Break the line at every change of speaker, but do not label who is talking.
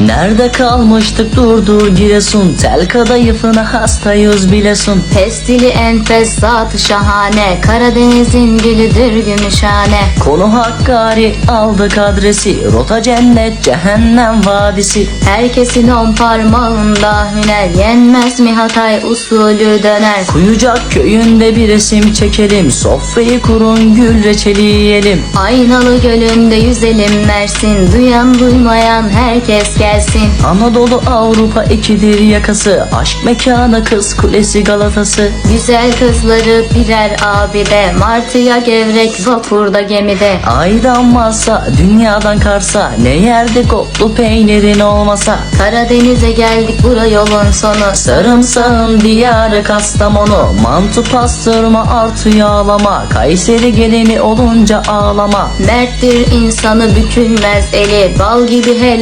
Nerede kalmıştık? Durdu Giresun. Tel kadayıfına hastayız bilesun.
Pestili enfes zatı şahane. Karadeniz'in dilidir gümüşhane
Konu Hakkari aldık adresi. Rota cennet cehennem vadisi.
Herkesin on parmağında hüner. Yenmez mi Hatay usulü döner?
Kuyucak köyünde bir resim çekelim. Sofrayı kurun gül reçeli yiyelim.
Aynalı gölünde yüzelim Mersin. Duyan duymayan herkes gelsin.
Anadolu Avrupa ikidir yakası Aşk mekanı kız kulesi Galatası.
Güzel kızları birer abide Martıya gevrek vapurda gemide.
Aydan Mars'a dünyadan Kars'a Ne yerdik otlu peynirin olmasa.
Karadeniz'e geldik bura yolun sonu.
Sarımsağın diyarı Kastamonu Mantı pastırma artı yağlama. Kayseri geleni olunca ağlama.
Merttir insanı bükülmez eli Bal gibi helva